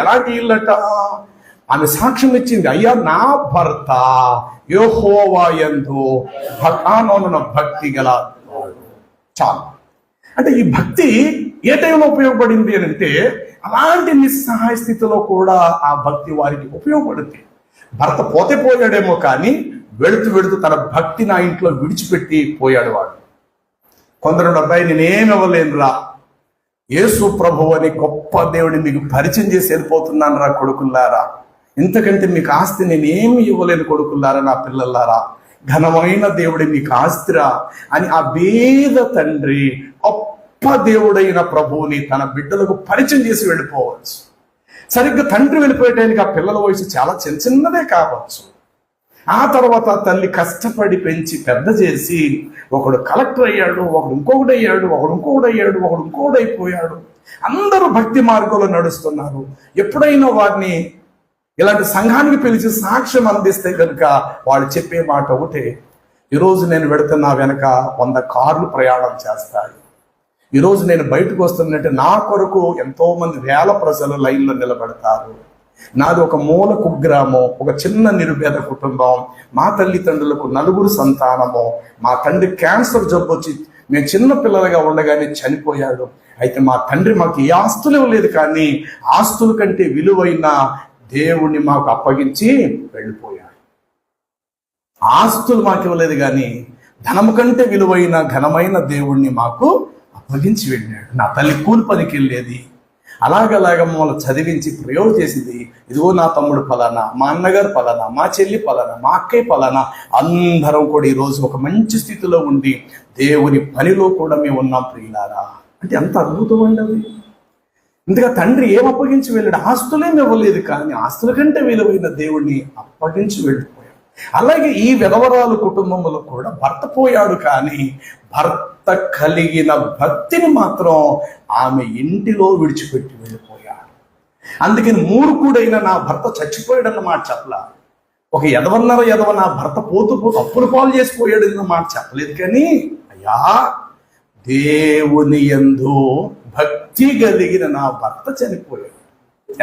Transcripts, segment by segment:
ఎలాంటి ఇల్లట? ఆమె సాక్ష్యం ఇచ్చింది అయ్యా నా భర్త యోహోవా ఎందు భక్తానోన భక్తి గల చాలు. అంటే ఈ భక్తి ఏ టైంలో ఉపయోగపడింది అని అంటే అలాంటి నిస్సహాయ స్థితిలో కూడా ఆ భక్తి వారికి ఉపయోగపడుతుంది. భర్త పోతే పోయాడేమో కానీ వెళుతూ వెళుతూ తన భక్తి నా ఇంట్లో విడిచిపెట్టి పోయాడు వాడు. కొందరు అబ్బాయి నేనేమి ఇవ్వలేనురా యేసు ప్రభు అని గొప్ప దేవుడిని మీకు పరిచయం చేసి వెళ్ళిపోతున్నాను రా కొడుకుల్లారా. ఇంతకంటే మీకు ఆస్తి నేనేమి ఇవ్వలేను కొడుకుల్లారా నా పిల్లలారా ఘనమైన దేవుడి మీకు ఆస్తిరా అని ఆ వేద తండ్రి గొప్ప దేవుడైన ప్రభువుని తన బిడ్డలకు పరిచయం చేసి వెళ్ళిపోవచ్చు. సరిగ్గా తండ్రి వెళ్ళిపోయేటానికి ఆ పిల్లల వయసు చాలా చిన్న చిన్నదే కావచ్చు. ఆ తర్వాత తల్లి కష్టపడి పెంచి పెద్ద చేసి ఒకడు కలెక్టర్ అయ్యాడు ఒకడు ఇంకొకడు అయ్యాడు ఒకడు ఇంకొకడు అయ్యాడు ఒకడు ఇంకొకడు అయిపోయాడు. అందరూ భక్తి మార్గంలో నడుస్తున్నారు. ఎప్పుడైనా వారిని ఇలాంటి సంఘానికి పిలిచి సాక్ష్యం అందిస్తే కనుక వాళ్ళు చెప్పే మాట ఒకటే ఈరోజు నేను వెళుతున్నా వెనక వంద కార్లు ప్రయాణం చేస్తాడు. ఈరోజు నేను బయటకు వస్తున్నట్టు నా కొరకు ఎంతోమంది వేల ప్రజలు లైన్లో నిలబడతారు. నాది ఒక మూల కుగ్రామం ఒక చిన్న నిరుపేద కుటుంబం. మా తల్లిదండ్రులకు నలుగురు సంతానము. మా తండ్రి క్యాన్సర్ జబ్బు వచ్చి మేము చిన్న పిల్లలుగా ఉండగానే చనిపోయాడు. అయితే మా తండ్రి మాకు ఏ ఆస్తులు ఇవ్వలేదు కానీ ఆస్తుల కంటే విలువైన దేవుణ్ణి మాకు అప్పగించి వెళ్ళిపోయాడు. ఆస్తులు మాకు ఇవ్వలేదు కానీ ధనము కంటే విలువైన ఘనమైన దేవుణ్ణి మాకు అప్పగించి వెళ్ళాడు. నా తల్లి కూలి పనికి వెళ్ళేది. అలాగలాగ మమ్మల్ని చదివించి ప్రయోగం చేసింది. ఇదిగో నా తమ్ముడు పలానా మా అన్నగారు పలానా మా చెల్లి పలానా మా అక్కయ్య పలానా. అందరం కూడా ఈరోజు ఒక మంచి స్థితిలో ఉండి దేవుని పనిలో కూడా మేము ఉన్నాం ప్రియులారా. అంటే ఎంత అద్భుతం అండి అది. ఇంతగా తండ్రి ఏం అప్పగించి వెళ్ళాడు? ఆస్తులేమి ఇవ్వలేదు కానీ ఆస్తుల కంటే విలువైన దేవుణ్ణి అప్పగించి వెళ్ళిపోయాడు అలాగే ఈ విధవరాలు కుటుంబంలో కూడా భర్త పోయాడు కానీ భర్త కలిగిన భక్తిని మాత్రం ఆమె ఇంటిలో విడిచిపెట్టి వెళ్ళిపోయాడు. అందుకని మూర్ఖుడైన నా భర్త చచ్చిపోయాడన్న మాట చెప్పలా ఒక ఎదవన్నర ఎదవ నా భర్త పోతూ పోతూ అప్పులు పాలు చేసిపోయాడు అన్న మాట చెప్పలేదు కానీ అయ్యా దేవుని యందు భక్తి కలిగిన నా భర్త చనిపోయాడు.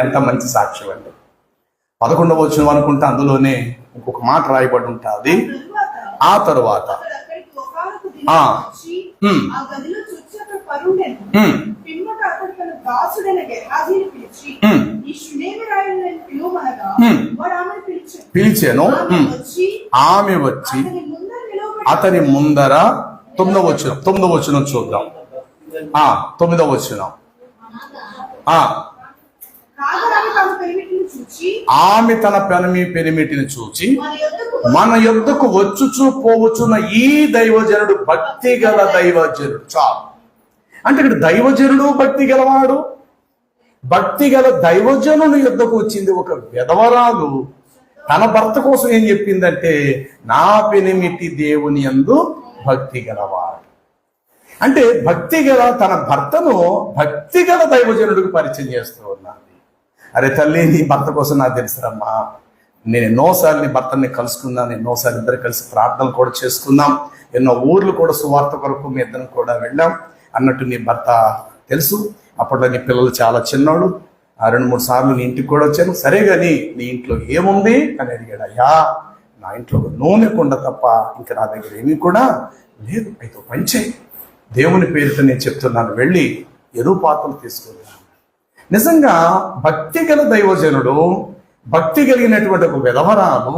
ఎంత మంచి సాక్ష్యం అండి. పదకొండవ వచ్చిన అనుకుంటే అందులోనే ఇంకొక మాట రాయబడి ఉంటుంది. ఆ తరువాత. పిలిచాను. ఆమె. వచ్చి అతని ముందర తొమ్మిదవ వచ్చిన తొమ్మిదవ వచ్చిన చూద్దాం. ఆ తొమ్మిదవ వచ్చిన ఆ. ఆమె తన పెనమి పెనిమిటిని చూచి మన యొద్దకు వచ్చుచు పోవచ్చున్న ఈ దైవజనుడు భక్తి గల దైవజనుడు. చాలు. అంటే ఇక్కడ దైవజనుడు భక్తి గలవాడు? భక్తి గల దైవజనుని యుద్ధకు వచ్చింది ఒక విధవరాలు. తన భర్త కోసం ఏం చెప్పిందంటే నా పెనిమిటి దేవుని యందు భక్తి గలవాడు. అంటే భక్తి గల తన భర్తను భక్తి గల దైవజనుడికి పరిచయం చేస్తూ ఉన్నారు. అరే తల్లి నీ భర్త కోసం నాకు తెలుసురమ్మా. నేను ఎన్నోసార్లు నీ భర్తని కలుసుకున్నాను ఎన్నోసార్లు ఇద్దరు కలిసి ప్రార్థనలు కూడా చేసుకున్నాం ఎన్నో ఊర్లు కూడా సువార్త కొరకు మీ ఇద్దరం కూడా వెళ్ళాం అన్నట్టు నీ భర్త తెలుసు. అప్పట్లో నీ పిల్లలు చాలా చిన్నోడు ఆ రెండు మూడు సార్లు నీ ఇంటికి కూడా వచ్చాను. సరే కానీ నీ ఇంట్లో ఏముంది? అని అడిగాడు అయ్యా నా ఇంట్లో నూనె కుండ తప్ప ఇంకా నా దగ్గర ఏమీ కూడా లేదు. అయితే పంచే దేవుని పేరుతో నేను చెప్తున్నాను వెళ్ళి ఎరువు పాత్రలు తీసుకున్నాను నిజంగా భక్తి గల దైవజనుడు భక్తి కలిగినటువంటి ఒక విధవరాలు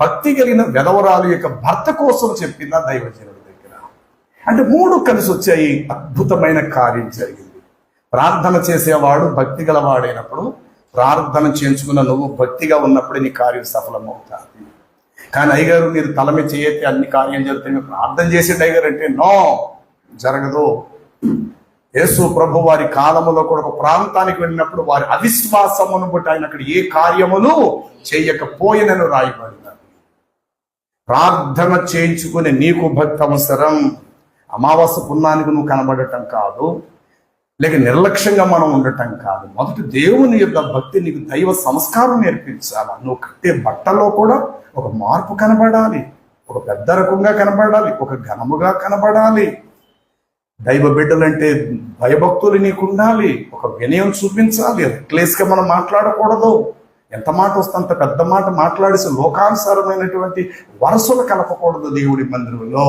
భక్తి కలిగిన విధవరాలు యొక్క భర్త కోసం చెప్పిన దైవజనుడి దగ్గర. అంటే మూడు కలిసి వచ్చాయి అద్భుతమైన కార్యం జరిగింది. ప్రార్థన చేసేవాడు భక్తి గలవాడైనప్పుడు ప్రార్థన చేయించుకున్న నువ్వు భక్తిగా ఉన్నప్పుడు నీ కార్యం సఫలమవుతుంది. కానీ అయ్యగారు మీరు తలమి చేయతే అన్ని కార్యం జరుగుతాయి ప్రార్థన చేసేది అయ్యగారు అంటే నో జరగదు. యేసు ప్రభు వారి కాలములో కూడా ఒక ప్రాంతానికి వెళ్ళినప్పుడు వారి అవిశ్వాసమును బట్టి ఆయన అక్కడ ఏ కార్యములు చేయకపోయినను రాయబడినారు. ప్రార్థన చేయించుకునే నీకు భక్తి అవసరం. అమావాస్య పుణ్యానికి నువ్వు కనబడటం కాదు. లేక నిర్లక్ష్యంగా మనం ఉండటం కాదు. మొదటి దేవుని యొక్క భక్తి నీకు దైవ సంస్కారం నేర్పించాలి. నువ్వు కట్టే బట్టలో కూడా ఒక మార్పు కనబడాలి. ఒక పెద్ద రకంగా కనబడాలి. ఒక ఘనముగా కనబడాలి. దైవ బిడ్డలంటే భయభక్తులు నీకు ఉండాలి ఒక వినయం చూపించాలి. గా మనం మాట్లాడకూడదు. ఎంత మాట వస్తే అంత పెద్ద మాట మాట్లాడేసి లోకానుసారమైనటువంటి వరసలు కలపకూడదు దేవుడి మందిరంలో.